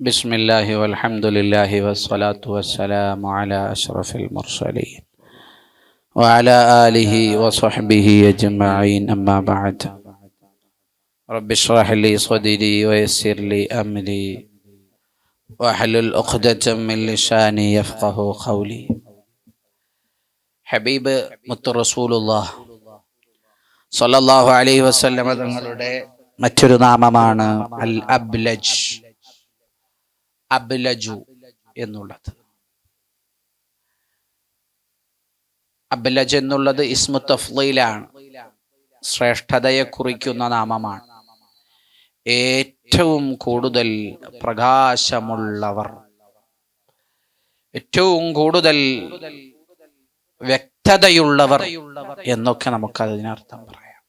بسم الله والحمد لله والصلاة والسلام على أشرف المرسلين وعلى آله وصحبه أجمعين أما بعد رب اشرح لي صدري ويسر لي أمري واحلل عقدة من لساني يفقه قولي ഹബീബ് മുത്തു റസൂലുള്ള സല്ലല്ലാഹു അലൈഹി വസല്ലമ തങ്ങളുടെ മറ്റൊരു നാമമാണ് അൽ അബ്ലജ് അബ്ലജു എന്നുള്ളത്. അബ്ലജ് എന്നുള്ളത് ഇസ്മു തഫ്ലയിലാണ് ശ്രേഷ്ഠതയെ കുറിക്കുന്ന നാമമാണ്. ഏറ്റവും കൂടുതൽ പ്രകാശമുള്ളവർ. ഏറ്റവും കൂടുതൽ വ്യക്തതയുള്ളവർ എന്നൊക്കെ നമുക്ക് അതിനർത്ഥം പറയാം.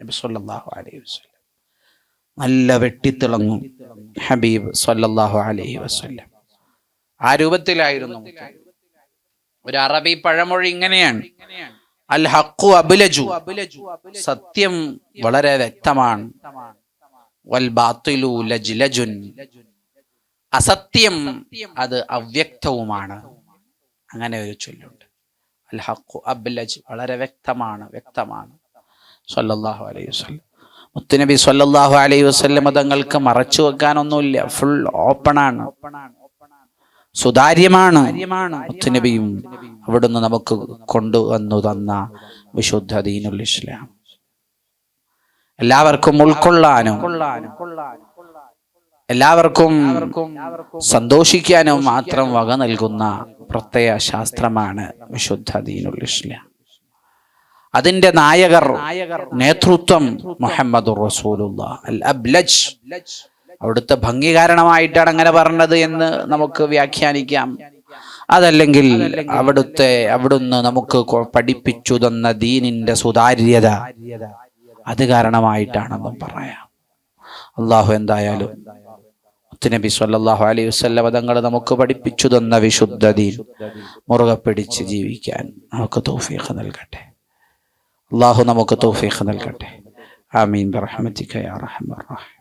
നബി അലൈഹി വസല്ലം. നല്ല വെട്ടിത്തിളങ്ങും ഹബീബ് സല്ലല്ലാഹു അലൈഹി വസല്ലം. ആ രൂപത്തിലായിരുന്നു ഒരു അറബി പഴമൊഴി ഇങ്ങനെയാണ്. അൽ ഹഖു അബുലജു. സത്യം വളരെ വ്യക്തമാണ്. വൽ അസത്യം അത് അവ്യക്തവുമാണ്. അങ്ങനെ ഒരു ചൊല്ലുണ്ട്. അൽ ഹഖു അബ്ലജ് വളരെ വ്യക്തമാണ് വ്യക്തമാണ്. സല്ലല്ലാഹു അലൈഹി വസല്ലം. മുത്തുനബി സല്ലല്ലാഹു അലൈഹി വസല്ലം തങ്ങൾക്ക് മറച്ചു വെക്കാനൊന്നുമില്ല. ഫുൾ ഓപ്പൺ ആണ്. സുതാര്യമാണ് മുത്തുനബിയും അവിടുന്ന് നമുക്ക് കൊണ്ടുവന്നു തന്ന വിശുദ്ധ ദീനുൽ ഇസ്ലാം. എല്ലാവർക്കും ഉൾക്കൊള്ളാനും എല്ലാവർക്കും സന്തോഷിക്കാനും മാത്രം വക നൽകുന്ന പ്രത്യയ ശാസ്ത്രമാണ് വിശുദ്ധ ദീനുൽ ഇസ്ലാം. അതിന്റെ നായകർ നേതൃത്വം മുഹമ്മദ് റസൂലുള്ള. അബ്ലജ്. അവിടുത്തെ ഭംഗി കാരണമായിട്ടാണ് അങ്ങനെ പറഞ്ഞത് എന്ന് നമുക്ക് വ്യാഖ്യാനിക്കാം. അതല്ലെങ്കിൽ അവിടുത്തെ അവിടുന്ന് നമുക്ക് പഠിപ്പിച്ചു തന്ന ദീനിന്റെ സുതാര്യത അത് കാരണമായിട്ടാണെന്നും പറയാം. അള്ളാഹു എന്തായാലും നബി സല്ലാഹു അലൈഹി വസല്ലം തങ്ങൾ നമുക്ക് പഠിപ്പിച്ചു തന്ന വിശുദ്ധ ദീൻ മുറുകെ പിടിച്ച് ജീവിക്കാൻ നമുക്ക് തോഫിയൊക്കെ നൽകട്ടെ. അള്ളാഹു നമുക്ക് തൗഫീഖ് നൽകട്ടെ. ആമീൻ. ബിറഹ്മതിക യാ റഹ്മാൻ റഹീം.